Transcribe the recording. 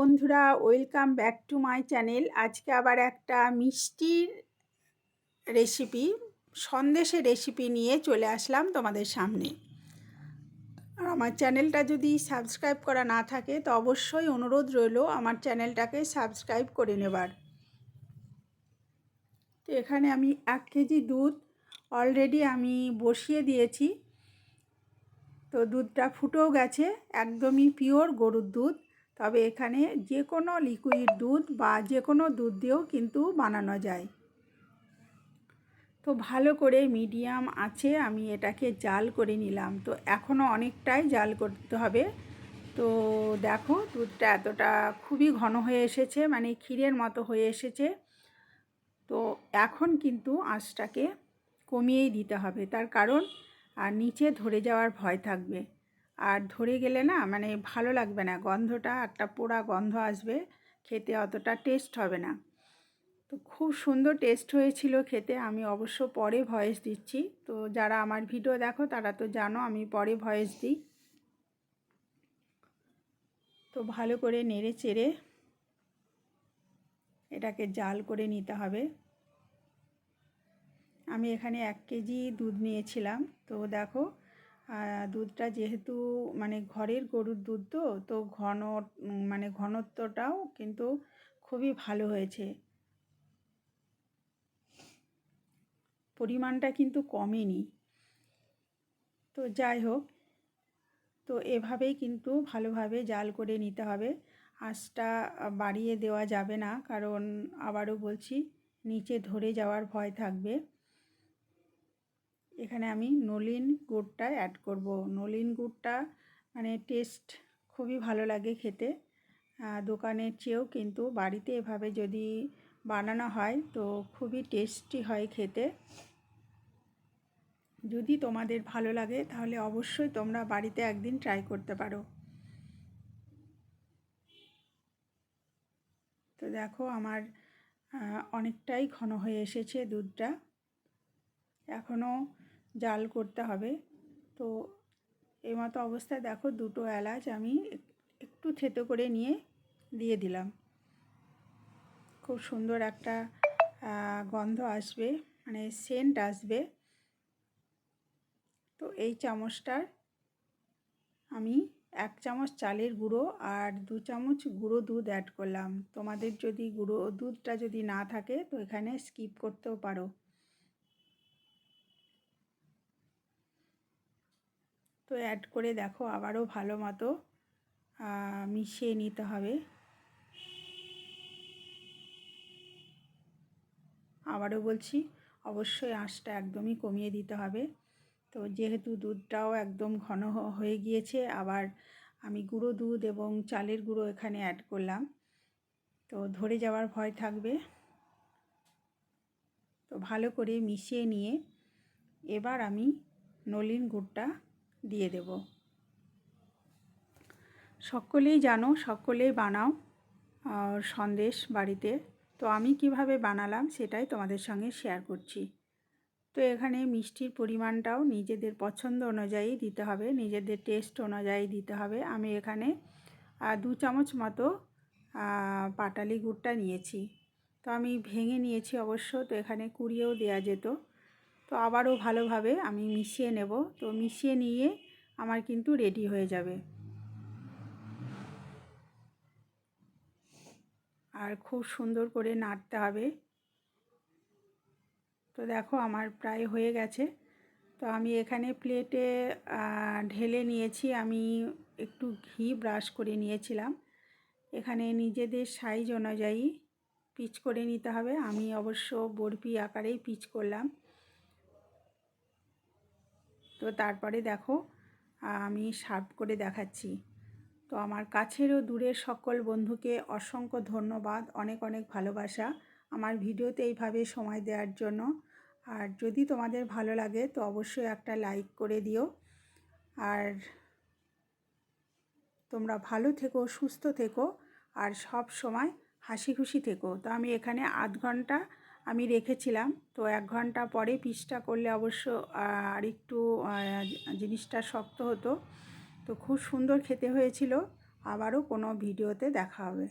বন্ধুরা welcome back to my channel আজকে আবার একটা মিষ্টির রেসিপি সন্দেশের রেসিপি নিয়ে চলে আসলাম তোমাদের সামনে। আর আমার চ্যানেলটা যদি সাবস্ক্রাইব করা না থাকে, তো অবশ্যই অনুরোধ রইল আমার চ্যানেলটাকে সাবস্ক্রাইব করে নেবার। তো এখানে আমি এক কেজি দুধ অলরেডি আমি বসিয়ে দিয়েছি। তো দুধটা ফুটেও গেছে, একদমই পিওর গরুর দুধ। তবে এখানে যে কোনো লিকুইড দুধ বা যে কোনো দুধ দিয়েও কিন্তু বানানো যায়। তো ভালো করে মিডিয়াম আছে, আমি এটাকে জাল করে নিলাম। তো এখনও অনেকটাই জাল করতে হবে। তো দেখো দুধটা এতটা খুবই ঘন হয়ে এসেছে মানে ক্ষীরের মতো হয়ে এসেছে। তো এখন কিন্তু আঁচটাকে কমিয়েই দিতে হবে, তার কারণ আর নিচে ধরে যাওয়ার ভয় থাকবে। আর ধরে গেলে না মানে ভালো লাগবে না। গন্ধটা, একটা পোড়া গন্ধ আসবে, খেতে অতটা টেস্ট হবে না। তো খুব সুন্দর টেস্ট হয়েছিল খেতে, আমি অবশ্য পরে ভয়েস দিচ্ছি। তো যারা আমার ভিডিও দেখো, তারা তো জানো আমি পরে ভয়েস দিই। তো ভালো করে নেড়ে চেড়ে এটাকে জাল করে নিতে হবে। আমি এখানে এক কেজি দুধ নিয়েছিলাম। তো দেখো দুধটা যেহেতু মানে ঘরের গরুর দুধ তো তো ঘন মানে ঘনত্বটাও কিন্তু খুবই ভালো হয়েছে। পরিমাণটা কিন্তু কমেনি। তো যাই হোক, তো এভাবেই কিন্তু ভালোভাবে জাল করে নিতে হবে। আঁচটা বাড়িয়ে দেওয়া যাবে না, কারণ আবারও বলছি, নিচে ধরে যাওয়ার ভয় থাকবে। এখানে আমি নলিন গুড়টা অ্যাড করব। নলিন গুড়টা মানে টেস্ট খুবই ভালো লাগে খেতে। দোকানের চেয়েও কিন্তু বাড়িতে এভাবে যদি বানানো হয় তো খুবই টেস্টি হয় খেতে। যদি তোমাদের ভালো লাগে তাহলে অবশ্যই তোমরা বাড়িতে একদিন ট্রাই করতে পারো। তো দেখো আমার অনেকটাই ঘন হয়ে এসেছে দুধটা। এখনও জাল করতে হবে। তো এই মতো অবস্থায় দেখো দুটো এলাচ আমি একটু থেতো করে নিয়ে দিয়ে দিলাম। খুব সুন্দর একটা গন্ধ আসবে মানে সেন্ট আসবে। তো এই চামচটার আমি এক চামচ চালের গুঁড়ো আর দু চামচ গুঁড়ো দুধ অ্যাড করলাম। তোমাদের যদি গুঁড়ো দুধটা যদি না থাকে তো এখানে স্কিপ করতেও পারো। তো অ্যাড করে দেখো, আবারও ভালো মতো মিশিয়ে নিতে হবে। আবারও বলছি, অবশ্যই আঁচটা একদমই কমিয়ে দিতে হবে। তো যেহেতু দুধটাও একদম ঘন হয়ে গিয়েছে, আবার আমি গুঁড়ো দুধ এবং চালের গুঁড়ো এখানে অ্যাড করলাম। তো ধরে যাওয়ার ভয় থাকবে। তো ভালো করে মিশিয়ে নিয়ে, এবার আমি নলিন গুড়টা দিয়ে দেব। সকলেই জানো, সকলেই বানাও সন্দেশ বাড়িতে। তো আমি কীভাবে বানালাম সেটাই তোমাদের সঙ্গে শেয়ার করছি। তো এখানে মিষ্টির পরিমাণটাও নিজেদের পছন্দ অনুযায়ী দিতে হবে, নিজেদের টেস্ট অনুযায়ী দিতে হবে। আমি এখানে দু চামচ মতো পাটালি গুড়টা নিয়েছি। তো আমি ভেঙে নিয়েছি অবশ্য, তো এখানে কুড়িয়েও দেওয়া যেত। তো আবারও ভালোভাবে আমি মিশিয়ে নেব। তো মিশিয়ে নিয়ে আমার কিন্তু রেডি হয়ে যাবে। আর খুব সুন্দর করে নাড়তে হবে। তো দেখো আমার প্রায় হয়ে গেছে। তো আমি এখানে প্লেটে ঢেলে নিয়েছি। আমি একটু ঘি ব্রাশ করে নিয়েছিলাম। এখানে নিজেদের সাইজ অনুযায়ী পিচ করে নিতে হবে। আমি অবশ্য বরফি আকারেই পিচ করলাম। তো তারপরে দেখো, আমি সার্ভ করে দেখাচ্ছি। তো আমার কাছেরও দূরের সকল বন্ধুকে অসংখ্য ধন্যবাদ, অনেক অনেক ভালোবাসা আমার ভিডিওতে এইভাবে সময় দেওয়ার জন্য। আর যদি তোমাদের ভালো লাগে তো অবশ্যই একটা লাইক করে দিও। আর তোমরা ভালো থেকো, সুস্থ থেকো, আর সব সময় হাসি খুশি থেকো। তো আমি এখানে আধ ঘণ্টা আমি রেখেছিলাম। তো এক ঘণ্টা পরে পিসটা করলে অবশ্য আর একটু জিনিসটা শক্ত হতো। তো খুব সুন্দর খেতে হয়েছিল। আবারও কোনো ভিডিওতে দেখা হবে।